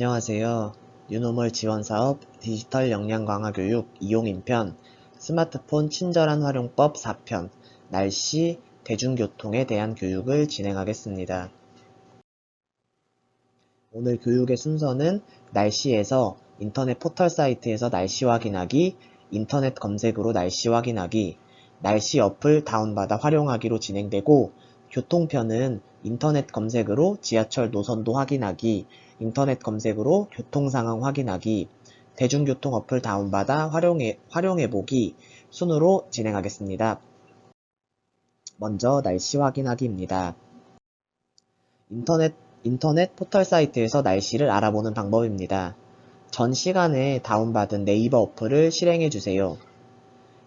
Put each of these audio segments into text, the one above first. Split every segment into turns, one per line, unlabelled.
안녕하세요. 유노멀 지원사업 디지털 역량 강화 교육 이용 인편 스마트폰 친절한 활용법 4편 날씨 대중교통에 대한 교육을 진행하겠습니다. 오늘 교육의 순서는 날씨에서 인터넷 포털 사이트에서 날씨 확인하기, 인터넷 검색으로 날씨 확인하기, 날씨 어플 다운받아 활용하기로 진행되고 교통편은 인터넷 검색으로 지하철 노선도 확인하기, 인터넷 검색으로 교통 상황 확인하기, 대중교통 어플 다운받아 활용해, 활용해보기 순으로 진행하겠습니다. 먼저 날씨 확인하기입니다. 인터넷, 인터넷 포털 사이트에서 날씨를 알아보는 방법입니다. 전 시간에 다운받은 네이버 어플을 실행해주세요.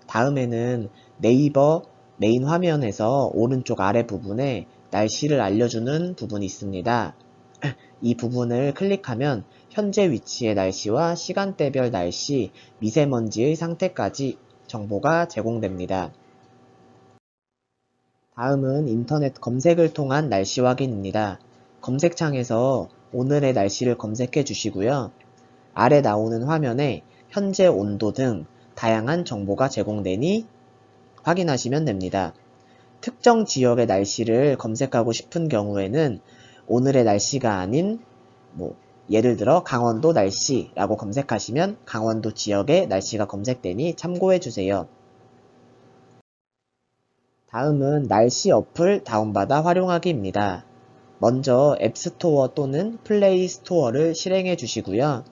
다음에는 네이버 메인 화면에서 오른쪽 아래 부분에 날씨를 알려주는 부분이 있습니다. 이 부분을 클릭하면 현재 위치의 날씨와 시간대별 날씨, 미세먼지의 상태까지 정보가 제공됩니다. 다음은 인터넷 검색을 통한 날씨 확인입니다. 검색창에서 오늘의 날씨를 검색해 주시고요. 아래 나오는 화면에 현재 온도 등 다양한 정보가 제공되니 확인하시면 됩니다. 특정 지역의 날씨를 검색하고 싶은 경우에는 오늘의 날씨가 아닌 뭐 예를 들어 강원도 날씨라고 검색하시면 강원도 지역의 날씨가 검색되니 참고해 주세요. 다음은 날씨 어플 다운받아 활용하기입니다. 먼저 앱스토어 또는 플레이 스토어를 실행해 주시고요.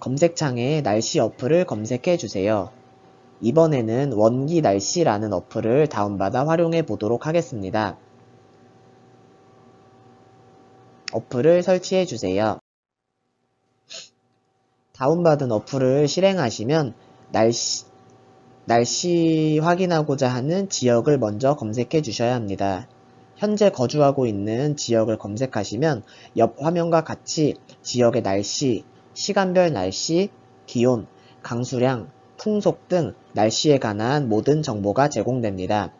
검색창에 날씨 어플을 검색해 주세요. 이번에는 원기 날씨라는 어플을 다운받아 활용해 보도록 하겠습니다. 어플을 설치해 주세요. 다운받은 어플을 실행하시면 날씨, 날씨 확인하고자 하는 지역을 먼저 검색해 주셔야 합니다. 현재 거주하고 있는 지역을 검색하시면 옆 화면과 같이 지역의 날씨, 시간별 날씨, 기온, 강수량, 풍속 등 날씨에 관한 모든 정보가 제공됩니다.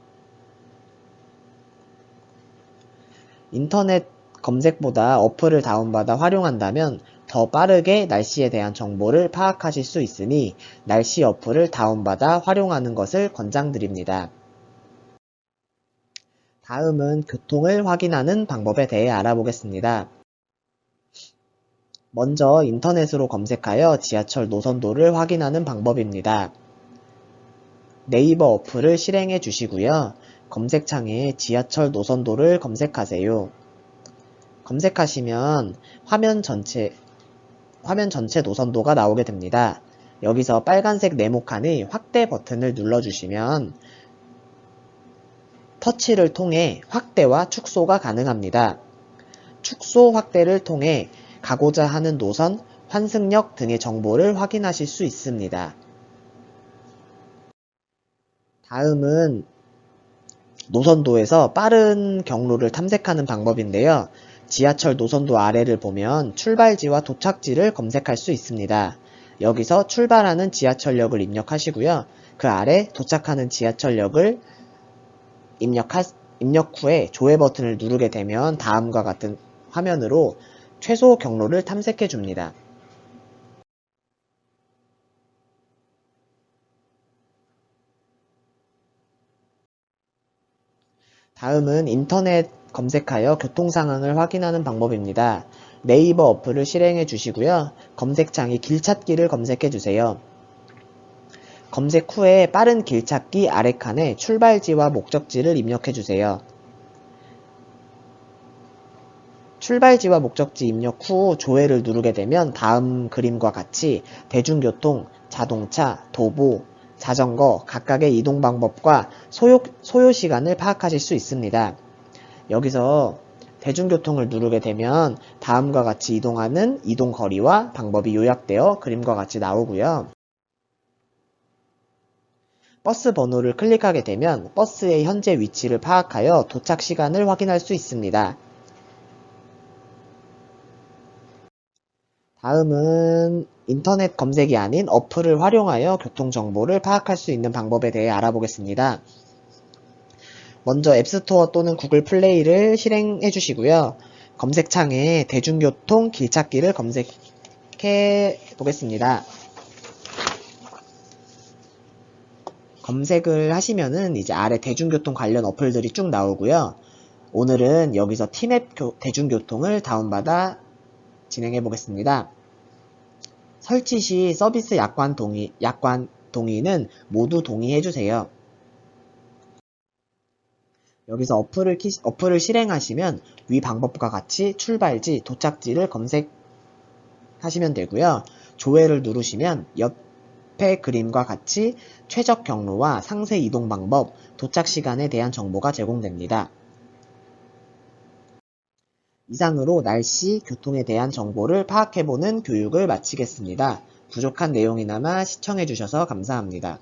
인터넷 검색보다 어플을 다운받아 활용한다면 더 빠르게 날씨에 대한 정보를 파악하실 수 있으니 날씨 어플을 다운받아 활용하는 것을 권장드립니다. 다음은 교통을 확인하는 방법에 대해 알아보겠습니다. 먼저 인터넷으로 검색하여 지하철 노선도를 확인하는 방법입니다. 네이버 어플을 실행해 주시고요. 검색창에 지하철 노선도를 검색하세요. 검색하시면 화면 전체, 화면 전체 노선도가 나오게 됩니다. 여기서 빨간색 네모칸의 확대 버튼을 눌러주시면 터치를 통해 확대와 축소가 가능합니다. 축소 확대를 통해 가고자 하는 노선, 환승역 등의 정보를 확인하실 수 있습니다. 다음은 노선도에서 빠른 경로를 탐색하는 방법인데요. 지하철 노선도 아래를 보면 출발지와 도착지를 검색할 수 있습니다. 여기서 출발하는 지하철역을 입력하시고요. 그 아래 도착하는 지하철역을 입력하, 입력 후에 조회 버튼을 누르게 되면 다음과 같은 화면으로 최소 경로를 탐색해 줍니다. 다음은 인터넷 검색하여 교통 상황을 확인하는 방법입니다. 네이버 어플을 실행해 주시고요. 검색창에 길찾기를 검색해 주세요. 검색 후에 빠른 길찾기 아래 칸에 출발지와 목적지를 입력해 주세요. 출발지와 목적지 입력 후 조회를 누르게 되면 다음 그림과 같이 대중교통, 자동차, 도보, 자전거 각각의 이동 방법과 소요, 소요 시간을 파악하실 수 있습니다. 여기서 대중교통을 누르게 되면 다음과 같이 이동하는 이동 거리와 방법이 요약되어 그림과 같이 나오고요. 버스 번호를 클릭하게 되면 버스의 현재 위치를 파악하여 도착 시간을 확인할 수 있습니다. 다음은 인터넷 검색이 아닌 어플을 활용하여 교통정보를 파악할 수 있는 방법에 대해 알아보겠습니다. 먼저 앱스토어 또는 구글 플레이를 실행해 주시고요. 검색창에 대중교통 길찾기를 검색해 보겠습니다. 검색을 하시면은 이제 아래 대중교통 관련 어플들이 쭉 나오고요. 오늘은 여기서 티맵 교- 대중교통을 다운받아 진행해 보겠습니다. 설치 시 서비스 약관 동의, 약관 동의는 모두 동의해 주세요. 여기서 어플을, 키, 어플을 실행하시면 위 방법과 같이 출발지, 도착지를 검색하시면 되고요. 조회를 누르시면 옆에 그림과 같이 최적 경로와 상세 이동 방법, 도착 시간에 대한 정보가 제공됩니다. 이상으로 날씨, 교통에 대한 정보를 파악해보는 교육을 마치겠습니다. 부족한 내용이나마 시청해주셔서 감사합니다.